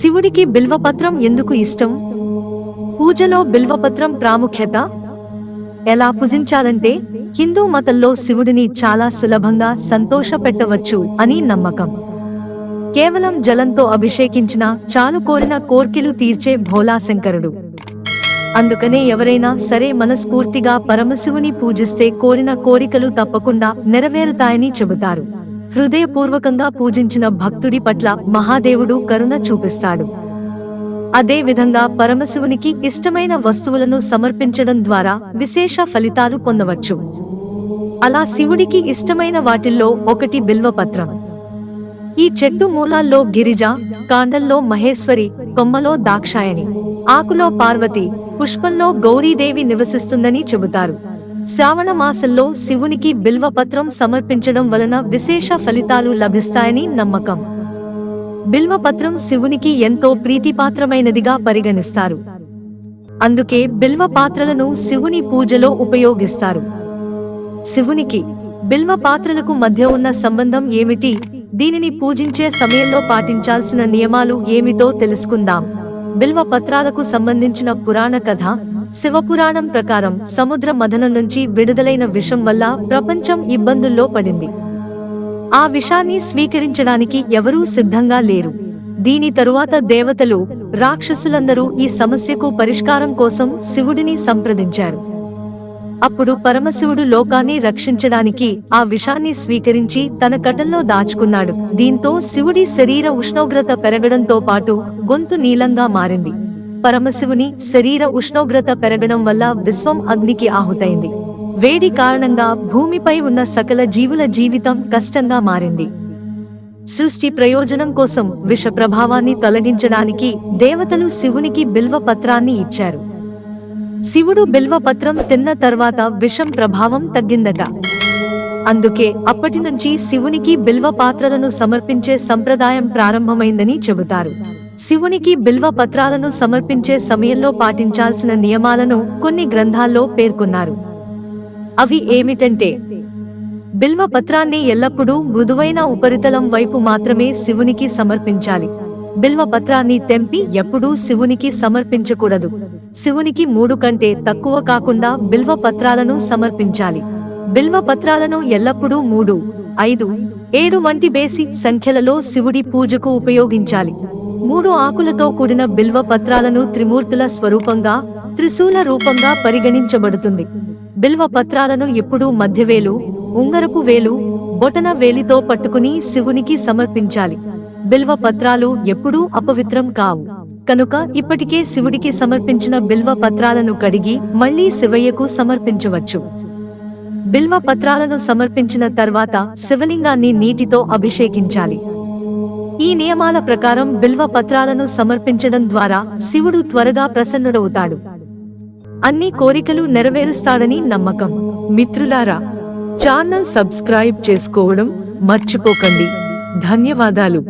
శివుడికి బిల్వపత్రం ఎందుకు ఇష్టం? పూజలో బిల్వపత్రం ప్రాముఖ్యత? ఎలా పూజించాలంటే హిందూ మతంలో శివుడిని చాలా సులభంగా సంతోష పెట్టవచ్చు అని నమ్మకం. కేవలం జలంతో అభిషేకించిన చాలు కోరిన కోర్కెలు తీర్చే భోలాశంకరుడు. అందుకనే ఎవరైనా సరే మనస్ఫూర్తిగా పరమశివుని పూజిస్తే కోరిన కోరికలు తప్పకుండా నెరవేరుతాయని చెబుతారు. హృదయపూర్వకంగా పూజించిన భక్తుడి పట్ల మహాదేవుడు కరుణ చూపిస్తాడు. అదే విధంగా పరమశివునికి ఇష్టమైన వస్తువులను సమర్పించడం ద్వారా విశేష ఫలితాలు పొందవచ్చు. అలా శివుడికి ఇష్టమైన వాటిల్లో ఒకటి బిల్వపత్రం. ఈ చెట్టు మూలాల్లో గిరిజ కాండంలో మహేశ్వరి కొమ్మలో దాక్షాయణి ఆకులో పార్వతి పుష్పంలో గౌరీదేవి నివసిస్తుందని చెబుతారు. శ్రావణ మాసంలో శివునికి బిల్వపత్రం సమర్పించడం వలన విశేష ఫలితాలు లభిస్తాయని నమ్మకం. బిల్వపత్రం శివునికి ఎంతో ప్రీతిపాత్రమైనదిగా పరిగణిస్తారు. అందుకే బిల్వ పాత్రలను శివుని పూజలో ఉపయోగిస్తారు. శివునికి బిల్వ పాత్రలకు మధ్య ఉన్న సంబంధం ఏమిటి? దీనిని పూజించే సమయంలో పాటించాల్సిన నియమాలు ఏమిటో తెలుసుకుందాం. బిల్వ పత్రాలకు సంబంధించిన పురాణ కథ శివపురాణం ప్రకారం సముద్ర మథనం నుంచి విడుదలైన విషం వల్ల ప్రపంచం ఇబ్బందుల్లో పడింది. ఆ విషాన్ని స్వీకరించడానికి ఎవరూ సిద్ధంగా లేరు. దీని తరువాత దేవతలు రాక్షసులందరూ ఈ సమస్యకు పరిష్కారం కోసం శివుడిని సంప్రదించారు. అప్పుడు పరమశివుడు లోకాన్ని రక్షించడానికి ఆ విషాన్ని స్వీకరించి తన కటంలో దాచుకున్నాడు. దీంతో శివుడి శరీర ఉష్ణోగ్రత పెరగడంతో పాటు గొంతు నీలంగా మారింది. పరమశివుని శరీర ఉష్ణోగ్రత పెరగడం వల్ల విశ్వం అగ్నికి ఆహుతైంది. వేడి కారణంగా భూమిపై ఉన్న సకల జీవుల జీవితం కష్టంగా మారింది. సృష్టి ప్రయోజనం కోసం విష ప్రభావాన్ని తొలగించడానికి దేవతలు శివునికి బిల్వ పత్రాన్ని ఇచ్చారు. శివుడు బిల్వ పత్రం తిన్న తర్వాత విషం ప్రభావం తగ్గిందట. అందుకే అప్పటి నుంచి శివునికి బిల్వ పాత్రలను సమర్పించే సంప్రదాయం ప్రారంభమైందని చెబుతారు. శివునికి బిల్వ పత్రాలను సమర్పించే సమయంలో పాటించాల్సిన నియమాలను కొన్ని గ్రంథాల్లో పేర్కొన్నారు. అవి ఏమిటంటే బిల్వ పత్రాన్ని ఎల్లప్పుడూ మృదువైన ఉపరితలం వైపు మాత్రమే శివునికి సమర్పించాలి. బిల్వ పత్రాన్ని తెంపి ఎప్పుడూ శివునికి సమర్పించకూడదు. శివునికి మూడు కంటే తక్కువ కాకుండా బిల్వ పత్రాలను సమర్పించాలి. బిల్వ పత్రాలను ఎల్లప్పుడూ మూడు ఐదు ఏడు వంటి బేసి సంఖ్యలలో శివుడి పూజకు ఉపయోగించాలి. మూడు ఆకులతో కూడిన బిల్వ పత్రాలను త్రిమూర్తుల స్వరూపంగా త్రిశూల రూపంగా పరిగణించబడుతుంది. బిల్వ పత్రాలను ఎప్పుడూ మధ్యవేలు ఉంగరపు వేలు బొటన వేలితో పట్టుకుని శివునికి సమర్పించాలి. బిల్వ పత్రాలు ఎప్పుడూ అపవిత్రం కావు. కనుక ఇప్పటికే శివుడికి సమర్పించిన బిల్వ పత్రాలను కడిగి మళ్ళీ శివయ్యకు సమర్పించవచ్చు. బిల్వ పత్రాలను సమర్పించిన తర్వాత శివలింగాన్ని నీటితో అభిషేకించాలి. ఈ నియమాల ప్రకారం బిల్వ పత్రాలను సమర్పించడం ద్వారా శివుడు త్వరగా ప్రసన్నుడవుతాడు. అన్ని కోరికలు నెరవేరుస్తాడని నమ్మకం. మిత్రులారా ఛానల్ సబ్స్క్రైబ్ చేసుకోవడం మర్చిపోకండి. ధన్యవాదాలు.